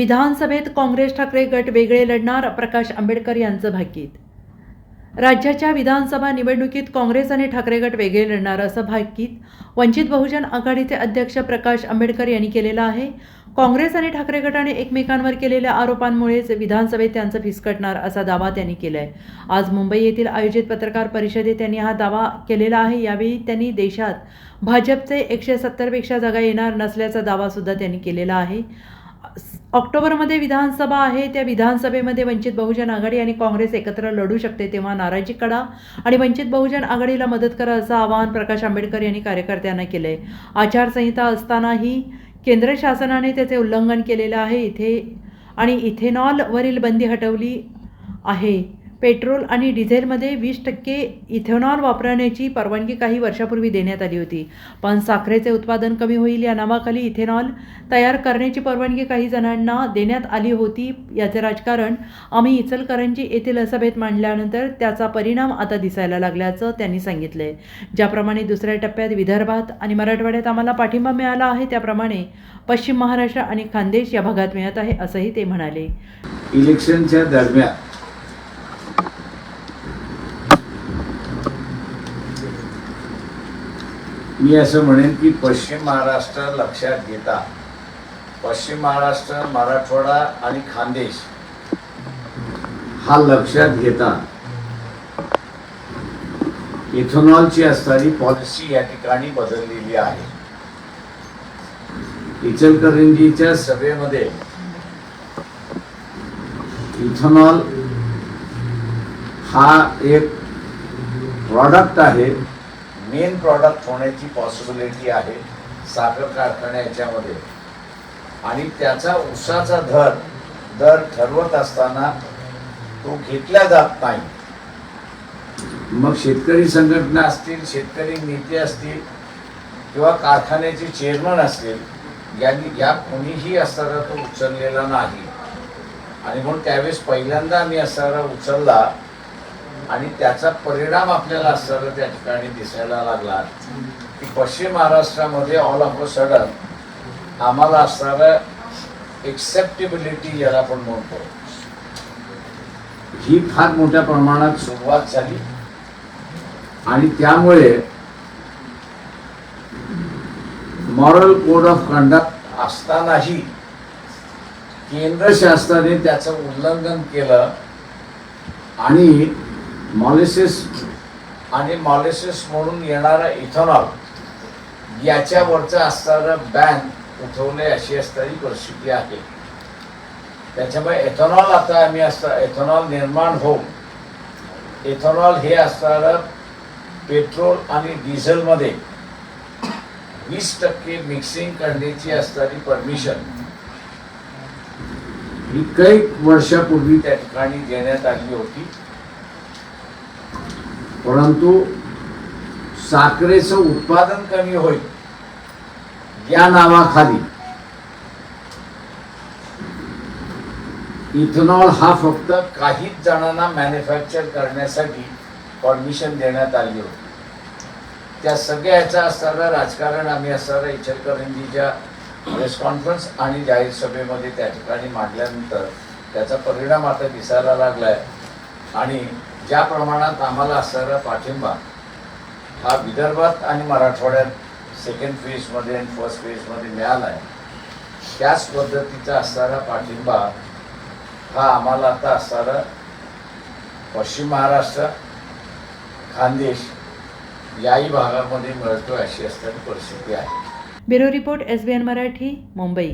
विधानसभेत काँग्रेस ठाकरे गट वेगळे लढणार प्रकाश आंबेडकर यांचं भाकीत. राज्याच्या विधानसभा निवडणुकीत काँग्रेस आणि ठाकरे गट वेगळे लढणार असं भाकीत वंचित बहुजन आघाडीचे अध्यक्ष प्रकाश आंबेडकर यांनी केलेलं आहे. काँग्रेस आणि ठाकरे गटाने एकमेकांवर केलेल्या आरोपांमुळेच विधानसभेत त्यांचं फिसकटणार असा दावा त्यांनी केलाय. आज मुंबई येथील आयोजित पत्रकार परिषदेत त्यांनी हा दावा केलेला आहे. यावेळी त्यांनी देशात भाजपचे एकशे सत्तरपेक्षा जागा येणार नसल्याचा दावासुद्धा त्यांनी केलेला आहे. ऑक्टोबरमध्ये विधानसभा आहे त्या विधानसभेमध्ये वंचित बहुजन आघाडी आणि काँग्रेस एकत्र लढू शकते तेव्हा नाराजी कडा आणि वंचित बहुजन आघाडीला मदत करा असं आवाहन प्रकाश आंबेडकर यांनी कार्यकर्त्यांना केलं आहे आचारसंहिता असतानाही केंद्र शासनाने त्याचे उल्लंघन केलेलं आहे. इथे आणि इथेनॉलवरील बंदी हटवली आहे. पेट्रोल आणि डिझेलमध्ये वीस टक्के इथेनॉल वापरण्याची परवानगी काही वर्षापूर्वी देण्यात आली होती. पण साखरेचे उत्पादन कमी होईल या नावाखाली इथेनॉल तयार करण्याची परवानगी काही जणांना देण्यात आली होती याचे राजकारण आम्ही इचलकरंजी येथील सभेत मांडल्यानंतर त्याचा परिणाम आता दिसायला लागल्याचं त्यांनी सांगितलंय ज्याप्रमाणे दुसऱ्या टप्प्यात विदर्भात आणि मराठवाड्यात आम्हाला पाठिंबा मिळाला आहे त्याप्रमाणे पश्चिम महाराष्ट्र आणि खानदेश या भागात मिळत आहे असंही ते म्हणाले. इलेक्शनच्या दरम्यान मी असं म्हणेन की पश्चिम महाराष्ट्र लक्षात घेता. पश्चिम महाराष्ट्र मराठवाडा आणि खानदेश हा लक्षात घेता. इथेनॉलची असणारी पॉलिसी या ठिकाणी बदललेली आहे. इचलकरंजीच्या सभेमध्ये इथेनॉल हा एक प्रॉडक्ट आहे. मेन प्रॉडक्ट होण्याची पॉसिबिलिटी आहे साखर कारखान्या याच्यामध्ये. आणि त्याचा उसाचा दर दर ठरवत असताना तो घेतला जात नाही. मग शेतकरी संघटना असतील शेतकरी नेते असतील किंवा कारखान्याचे चेअरमन असतील यांनी या कोणीही असताना तो उचललेला नाही. आणि म्हणून त्यावेळेस पहिल्यांदा आम्ही असणारा उचलला आणि त्याचा परिणाम आपल्याला असणारा त्या ठिकाणी दिसायला लागला. की पश्चिम महाराष्ट्रामध्ये ऑल ऑफ अ सडन आम्हाला असणारं एक्सेप्टेबिलिटी याला आपण म्हणतो. ही फार मोठ्या प्रमाणात सुरुवात झाली. आणि त्यामुळे मॉरल कोड ऑफ कंडक्ट असतानाही केंद्र शासनाने त्याचं उल्लंघन केलं. आणि मॉलिसिस आणि मॉलिसिस म्हणून येणारा इथेनॉल याच्यावरचं असणारं बॅन उठवणे अशी असणारी परिस्थिती आहे. त्याच्यामुळे एथेनॉल आता आम्ही असता एथेनॉल निर्माण होऊन एथेनॉल हे असणारं पेट्रोल आणि डिझेलमध्ये वीस टक्के मिक्सिंग करण्याची असणारी परमिशन ही काही वर्षापूर्वी त्या ठिकाणी देण्यात आली होती. परंतु साखरेचं उत्पादन कमी होईल या नावाखाली. इथेनॉल हा फक्त काहीच जणांना मॅन्युफॅक्चर करण्यासाठी परमिशन देण्यात आली होती. त्या सगळ्याचा असताना राजकारण आम्ही असणारं इचलकरंजीच्या प्रेस कॉन्फरन्स आणि जाहीर सभेमध्ये त्या ठिकाणी मांडल्यानंतर त्याचा परिणाम आता दिसायला लागलाय. आणि ज्या प्रमाणात आम्हाला असणारा पाठिंबा हा विदर्भात आणि मराठवाड्यात सेकंड फेजमध्ये आणि फर्स्ट फेजमध्ये मिळाला आहे त्याच पद्धतीचा असणारा पाठिंबा हा आम्हाला आता असणारा पश्चिम महाराष्ट्र खानदेश याही भागामध्ये मिळतो अशी असणारी परिस्थिती आहे. Bureau report S B N Marathi Mumbai.